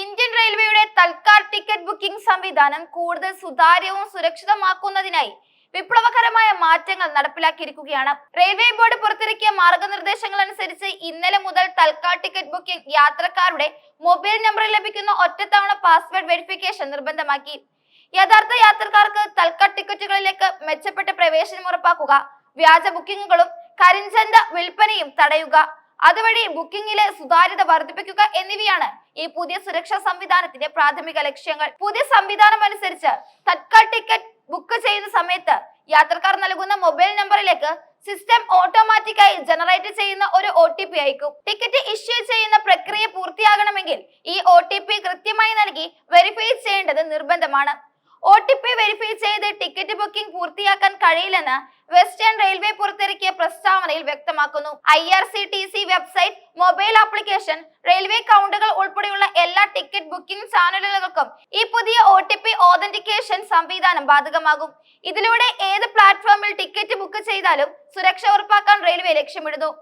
Indian റെയിൽവേയുടെ Tatkal ticket booking സംവിധാനം കൂടുതൽ സുതാര്യവും സുരക്ഷിതമാക്കുന്നതിനായി വിപ്ലവകരമായ മാറ്റങ്ങൾ നടപ്പിലാക്കിയിരിക്കുകയാണ്. റെയിൽവേ ബോർഡ് പുറത്തിറക്കിയ മാർഗനിർദ്ദേശങ്ങൾ അനുസരിച്ച് ഇന്നലെ മുതൽ തൽക്കാൽ ടിക്കറ്റ് ബുക്കിംഗ് യാത്രക്കാരുടെ മൊബൈൽ നമ്പറിൽ ലഭിക്കുന്ന ഒറ്റത്തവണ പാസ്വേഡ് വെരിഫിക്കേഷൻ നിർബന്ധമാക്കി. യഥാർത്ഥ യാത്രക്കാർക്ക് തൽക്കാൽ ടിക്കറ്റുകളിലേക്ക് മെച്ചപ്പെട്ട പ്രവേശനം ഉറപ്പാക്കുക വ്യാജ ബുക്കിംഗുകളും കരിഞ്ചന്ത വിൽപ്പനയും തടയുക അതുവഴി ബുക്കിംഗിലെ സുതാര്യത വർദ്ധിപ്പിക്കുക എന്നിവയാണ് ഈ പുതിയ സുരക്ഷാ സംവിധാനത്തിന്റെ പ്രാഥമിക ലക്ഷ്യങ്ങൾ. പുതിയ സംവിധാനം അനുസരിച്ച് തത്കാൽ ടിക്കറ്റ് ബുക്ക് ചെയ്യുന്ന സമയത്ത് യാത്രക്കാർ നൽകുന്ന മൊബൈൽ നമ്പറിലേക്ക് സിസ്റ്റം ഓട്ടോമാറ്റിക്കായി ജനറേറ്റ് ചെയ്യുന്ന ഒരു ഒ ടി പി അയക്കും. ടിക്കറ്റ് ഇഷ്യൂ ചെയ്യുന്ന പ്രക്രിയ പൂർത്തിയാകണമെങ്കിൽ ഈ ഒ ടി പി കൃത്യമായി നൽകി വെരിഫൈ ചെയ്യേണ്ടത് നിർബന്ധമാണ്. ഒ ടി പി വെരിഫൈ ചെയ്ത് ടിക്കറ്റ് ബുക്കിംഗ് പൂർത്തിയാക്കാൻ കഴിയില്ലെന്ന് വെസ്റ്റേൺ റെയിൽവേ പുറത്തിറക്കിയ പ്രസ്താവനയിൽ വ്യക്തമാക്കുന്നു. I R C T C website mobile application railway കൗണ്ടുകൾ ഉൾപ്പെടെയുള്ള എല്ലാ ടിക്കറ്റ് ബുക്കിംഗ് ചാനലുകൾക്കും ഈ പുതിയ ഒ ടി പി ഓതന്റിക്കേഷൻ സംവിധാനം ബാധകമാകും. ഇതിലൂടെ ഏത് പ്ലാറ്റ്ഫോമിൽ ടിക്കറ്റ് ബുക്ക് ചെയ്താലും സുരക്ഷ ഉറപ്പാക്കാൻ റെയിൽവേ ലക്ഷ്യമിടുന്നു.